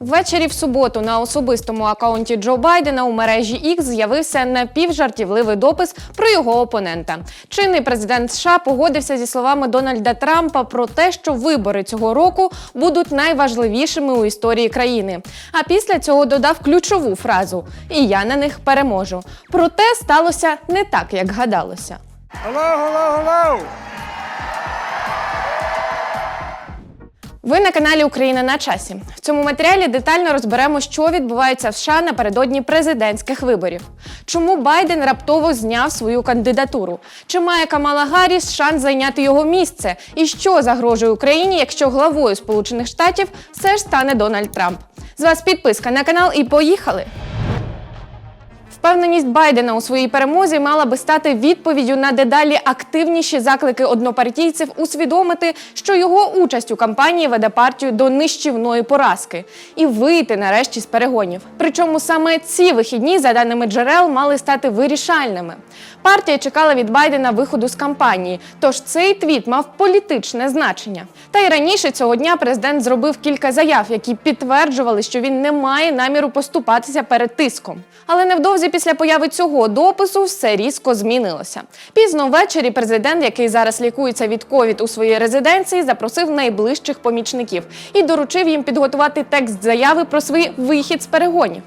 Ввечері в суботу на особистому акаунті Джо Байдена у мережі X з'явився напівжартівливий допис про його опонента. Чинний президент США погодився зі словами Дональда Трампа про те, що вибори цього року будуть найважливішими у історії країни. А після цього додав ключову фразу: І я на них переможу. Проте сталося не так, як гадалося. Hello, hello, hello. Ви на каналі Україна на часі. В цьому матеріалі детально розберемо, що відбувається в США напередодні президентських виборів. Чому Байден раптово зняв свою кандидатуру? Чи має Камала Гарріс шанс зайняти його місце? І що загрожує Україні, якщо главою Сполучених Штатів все ж стане Дональд Трамп? З вас підписка на канал і поїхали! Впевненість Байдена у своїй перемозі мала би стати відповіддю на дедалі активніші заклики однопартійців усвідомити, що його участь у кампанії веде партію до нищівної поразки і вийти нарешті з перегонів. Причому саме ці вихідні, за даними джерел, мали стати вирішальними. Партія чекала від Байдена виходу з кампанії, тож цей твіт мав політичне значення. Та й раніше цього дня президент зробив кілька заяв, які підтверджували, що він не має наміру поступатися перед тиском. Але невдовзі після появи цього допису все різко змінилося. Пізно ввечері президент, який зараз лікується від ковід у своїй резиденції, запросив найближчих помічників і доручив їм підготувати текст заяви про свій вихід з перегонів.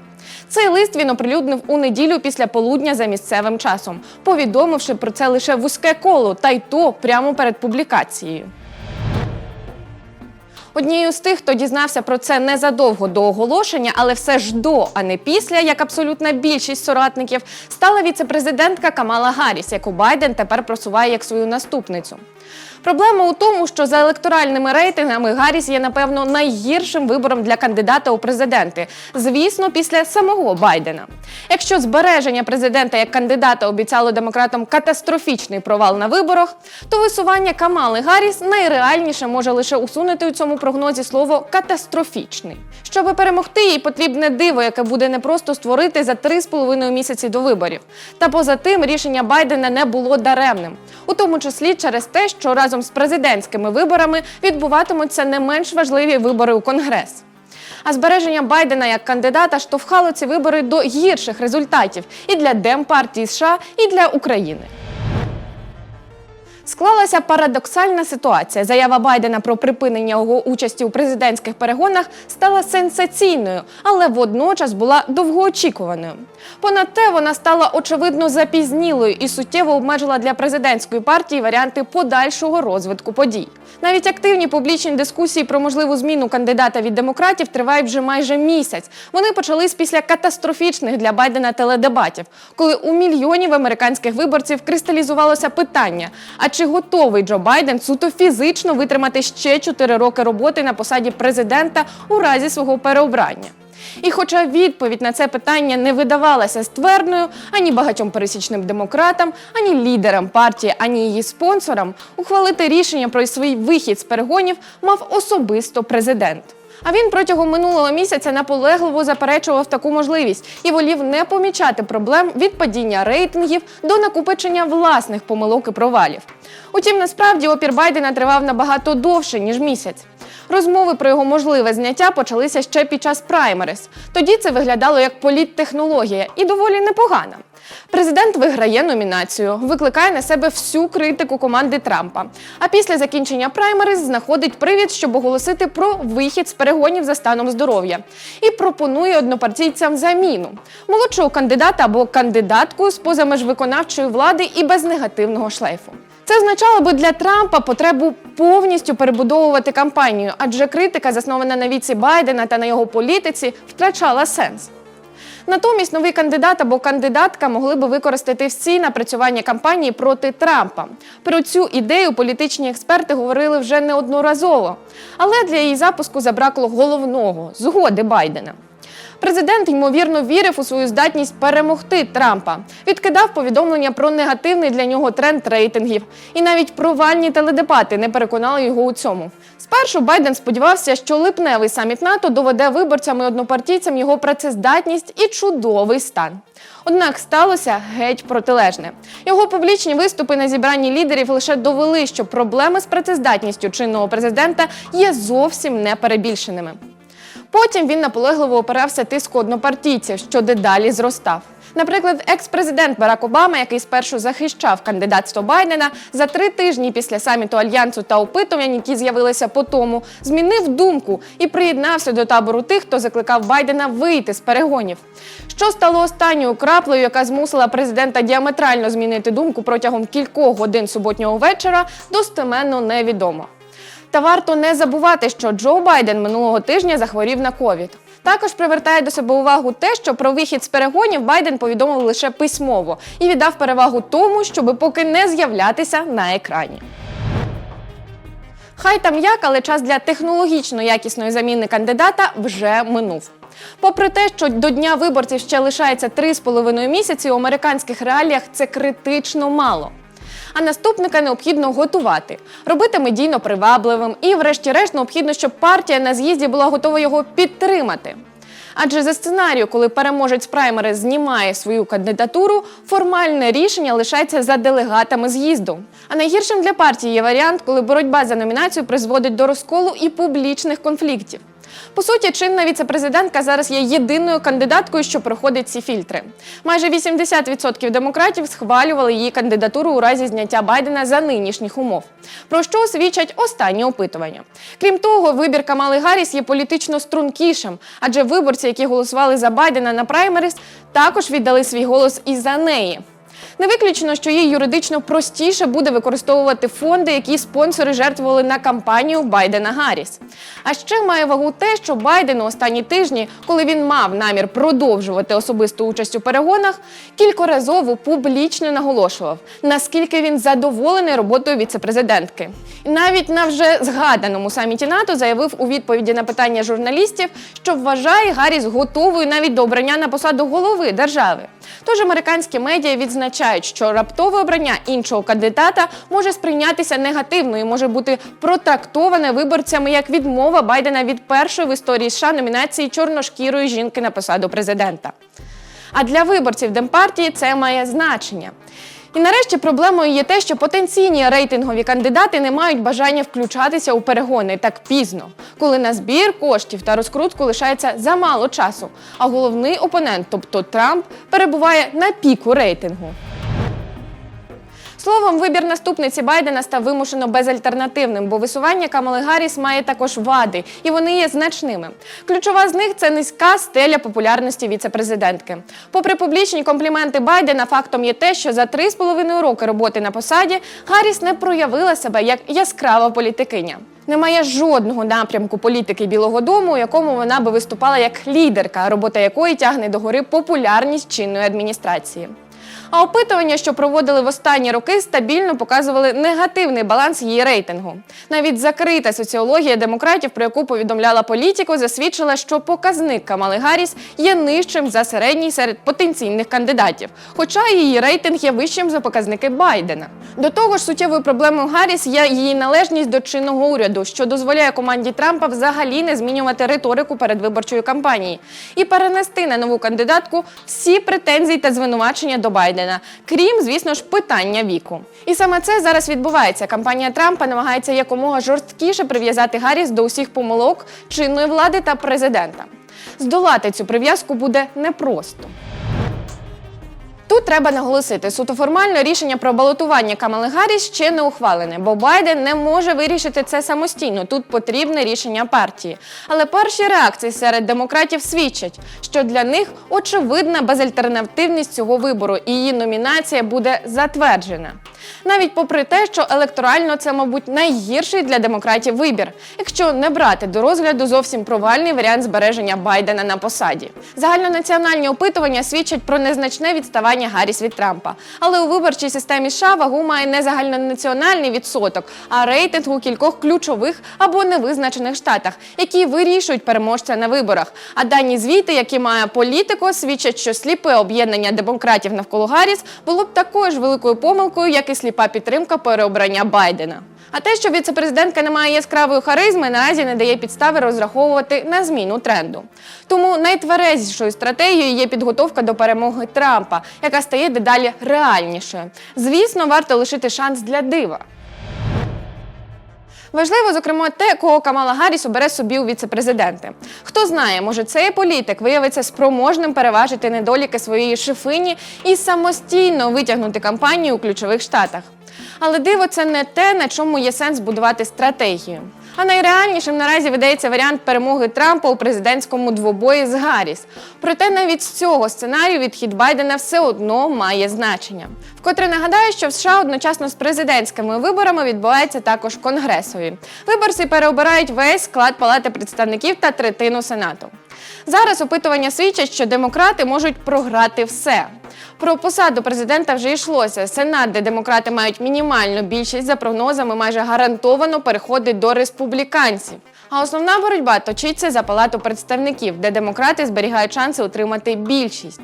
Цей лист він оприлюднив у неділю після полудня за місцевим часом, повідомивши про це лише вузьке коло, та й то прямо перед публікацією. Однією з тих, хто дізнався про це незадовго до оголошення, але все ж до, а не після, як абсолютна більшість соратників, стала віцепрезидентка Камала Гарріс, яку Байден тепер просуває як свою наступницю. Проблема у тому, що за електоральними рейтингами Гарріс є, напевно, найгіршим вибором для кандидата у президенти. Звісно, після самого Байдена. Якщо збереження президента як кандидата обіцяло демократам катастрофічний провал на виборах, то висування Камали Гарріс найреальніше може лише усунути у цьому прогнозі слово катастрофічний. Щоб перемогти, їй потрібне диво, яке буде не просто створити за три з половиною місяці до виборів. Та поза тим рішення Байдена не було даремним, у тому числі через те, що разом з президентськими виборами відбуватимуться не менш важливі вибори у Конгрес. А збереження Байдена як кандидата штовхало ці вибори до гірших результатів і для Демпартії США, і для України. Склалася парадоксальна ситуація. Заява Байдена про припинення його участі у президентських перегонах стала сенсаційною, але водночас була довгоочікуваною. Понад те, вона стала очевидно запізнілою і суттєво обмежила для президентської партії варіанти подальшого розвитку подій. Навіть активні публічні дискусії про можливу зміну кандидата від демократів тривають вже майже місяць. Вони почались після катастрофічних для Байдена теледебатів, коли у мільйонів американських виборців кристалізувалося питання: а чи готовий Джо Байден суто фізично витримати ще 4 роки роботи на посаді президента у разі свого переобрання? І хоча відповідь на це питання не видавалася ствердною ані багатьом пересічним демократам, ані лідерам партії, ані її спонсорам, ухвалити рішення про свій вихід з перегонів мав особисто президент. А він протягом минулого місяця наполегливо заперечував таку можливість і волів не помічати проблем від падіння рейтингів до накопичення власних помилок і провалів. Утім, насправді опір Байдена тривав набагато довше ніж місяць. Розмови про його можливе зняття почалися ще під час праймерис. Тоді це виглядало як політтехнологія і доволі непогана. Президент виграє номінацію, викликає на себе всю критику команди Трампа. А після закінчення праймерис знаходить привід, щоб оголосити про вихід з перегонів за станом здоров'я і пропонує однопартійцям заміну молодшого кандидата або кандидатку з поза меж виконавчої влади і без негативного шлейфу. Це означало би для Трампа потребу повністю перебудовувати кампанію, адже критика, заснована на віці Байдена та на його політиці, втрачала сенс. Натомість новий кандидат або кандидатка могли би використати всі напрацювання кампанії проти Трампа. Про цю ідею політичні експерти говорили вже неодноразово, але для її запуску забракло головного згоди Байдена. Президент ймовірно вірив у свою здатність перемогти Трампа, відкидав повідомлення про негативний для нього тренд рейтингів, і навіть провальні теледебати не переконали його у цьому. Спершу Байден сподівався, що липневий саміт НАТО доведе виборцям і однопартійцям його працездатність і чудовий стан. Однак сталося геть протилежне. Його публічні виступи на зібранні лідерів лише довели, що проблеми з працездатністю чинного президента є зовсім не перебільшеними. Потім він наполегливо опирався тиску однопартійців, що дедалі зростав. Наприклад, екс-президент Барак Обама, який спершу захищав кандидатство Байдена, за три тижні після саміту альянсу та опитувань, які з'явилися по тому, змінив думку і приєднався до табору тих, хто закликав Байдена вийти з перегонів. Що стало останньою краплею, яка змусила президента діаметрально змінити думку протягом кількох годин суботнього вечора, достеменно невідомо. Та варто не забувати, що Джо Байден минулого тижня захворів на ковід. Також привертає до себе увагу те, що про вихід з перегонів Байден повідомив лише письмово і віддав перевагу тому, щоби поки не з'являтися на екрані. Хай там як, але час для технологічно якісної заміни кандидата вже минув. Попри те, що до дня виборців ще лишається 3,5 місяці, у американських реаліях це критично мало. А наступника необхідно готувати, робити медійно привабливим і, врешті-решт, необхідно, щоб партія на з'їзді була готова його підтримати. Адже за сценарію, коли переможець праймери знімає свою кандидатуру, формальне рішення лишається за делегатами з'їзду. А найгіршим для партії є варіант, коли боротьба за номінацію призводить до розколу і публічних конфліктів. По суті, чинна віцепрезидентка зараз є єдиною кандидаткою, що проходить ці фільтри. Майже 80% демократів схвалювали її кандидатуру у разі зняття Байдена за нинішніх умов. Про що свідчать останні опитування. Крім того, вибір Камали Гарріс є політично стрункішим, адже виборці, які голосували за Байдена на праймерис, також віддали свій голос і за неї. Не виключено, що їй юридично простіше буде використовувати фонди, які спонсори жертвували на кампанію Байдена Гарріс. А ще має вагу те, що Байден у останні тижні, коли він мав намір продовжувати особисту участь у перегонах, кількоразово публічно наголошував, наскільки він задоволений роботою віцепрезидентки. І навіть на вже згаданому саміті НАТО заявив у відповіді на питання журналістів, що вважає Гарріс готовою навіть до обрання на посаду голови держави. Тож американські медіа відзначають, що раптове обрання іншого кандидата може сприйнятися негативно і може бути протрактоване виборцями як відмова Байдена від першої в історії США номінації чорношкірої жінки на посаду президента. А для виборців Демпартії це має значення. І нарешті проблемою є те, що потенційні рейтингові кандидати не мають бажання включатися у перегони так пізно, коли на збір коштів та розкрутку лишається замало часу, а головний опонент, тобто Трамп, перебуває на піку рейтингу. Словом, вибір наступниці Байдена став вимушено безальтернативним, бо висування Камали Гарріс має також вади, і вони є значними. Ключова з них це низька стеля популярності віцепрезидентки. Попри публічні компліменти Байдена, фактом є те, що за три з половиною роки роботи на посаді Гарріс не проявила себе як яскрава політикиня. Немає жодного напрямку політики Білого Дому, у якому вона би виступала як лідерка, робота якої тягне догори популярність чинної адміністрації. А опитування, що проводили в останні роки, стабільно показували негативний баланс її рейтингу. Навіть закрита соціологія демократів, про яку повідомляла політико, засвідчила, що показник Камали Гарріс є нижчим за середній серед потенційних кандидатів, хоча її рейтинг є вищим за показники Байдена. До того ж, суттєвою проблемою Гарріс є її належність до чинного уряду, що дозволяє команді Трампа взагалі не змінювати риторику передвиборчої кампанії і перенести на нову кандидатку всі претензії та звинувачення до Байдена, крім, звісно ж, питання віку. І саме це зараз відбувається. Кампанія Трампа намагається якомога жорсткіше прив'язати Гарріс до усіх помилок чинної влади та президента. Здолати цю прив'язку буде непросто. Тут треба наголосити, суто формально рішення про балотування Камали Гарріс ще не ухвалене, бо Байден не може вирішити це самостійно. Тут потрібне рішення партії. Але перші реакції серед демократів свідчать, що для них очевидна безальтернативність цього вибору, і її номінація буде затверджена. Навіть попри те, що електорально це, мабуть, найгірший для демократів вибір, якщо не брати до розгляду зовсім провальний варіант збереження Байдена на посаді. Загальнонаціональні опитування свідчать про незначне відставання Гарріс від Трампа. Але у виборчій системі США вагу має не загальнонаціональний відсоток, а рейтинг у кількох ключових або невизначених штатах, які вирішують переможця на виборах. А дані звіти, які має політико, свідчать, що сліпе об'єднання демократів навколо Гарріс було б такою ж великою помилкою, як і сліпа підтримка переобрання Байдена. А те, що віцепрезидентка не має яскравої харизми, наразі не дає підстави розраховувати на зміну тренду. Тому найтверезішою стратегією є підготовка до перемоги Трампа, яка стає дедалі реальнішою. Звісно, варто лишити шанс для дива. Важливо, зокрема, те, кого Камала Гарріс обере собі у віце-президенти. Хто знає, може цей політик виявиться спроможним переважити недоліки своєї шифині і самостійно витягнути кампанію у ключових штатах. Але диво це не те, на чому є сенс будувати стратегію. А найреальнішим наразі видається варіант перемоги Трампа у президентському двобої з Гарріс. Проте навіть з цього сценарію відхід Байдена все одно має значення. Вкотре нагадаю, що в США одночасно з президентськими виборами відбувається також конгресові. Виборці переобирають весь склад Палати представників та третину сенату. Зараз опитування свідчать, що демократи можуть програти все. Про посаду президента вже йшлося. Сенат, де демократи мають мінімальну більшість, за прогнозами майже гарантовано переходить до республіканців. А основна боротьба точиться за палату представників, де демократи зберігають шанси отримати більшість.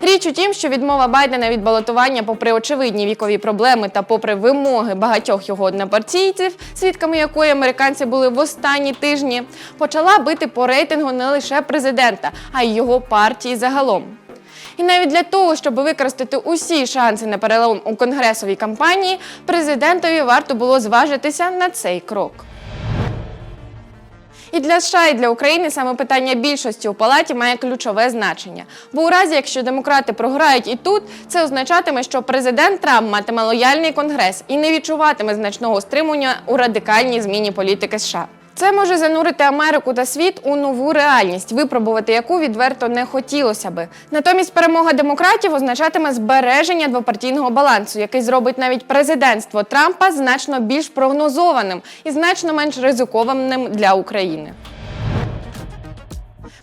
Річ у тім, що відмова Байдена від балотування, попри очевидні вікові проблеми та попри вимоги багатьох його однопартійців, свідками якої американці були в останні тижні, почала бити по рейтингу не лише президента, а й його партії загалом. І навіть для того, щоб використати усі шанси на перелом у конгресовій кампанії, президентові варто було зважитися на цей крок. І для США, і для України саме питання більшості у палаті має ключове значення. Бо у разі, якщо демократи програють і тут, це означатиме, що президент Трамп матиме лояльний конгрес і не відчуватиме значного стримування у радикальній зміні політики США. Це може занурити Америку та світ у нову реальність, випробувати яку відверто не хотілося би. Натомість перемога демократів означатиме збереження двопартійного балансу, який зробить навіть президентство Трампа значно більш прогнозованим і значно менш ризикованим для України.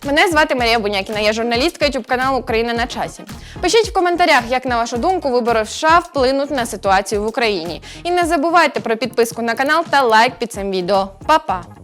Мене звати Марія Бунякіна, я журналістка youtube каналу Україна на часі. Пишіть в коментарях, як на вашу думку вибори в США вплинуть на ситуацію в Україні. І не забувайте про підписку на канал та лайк під цим відео. Па-па!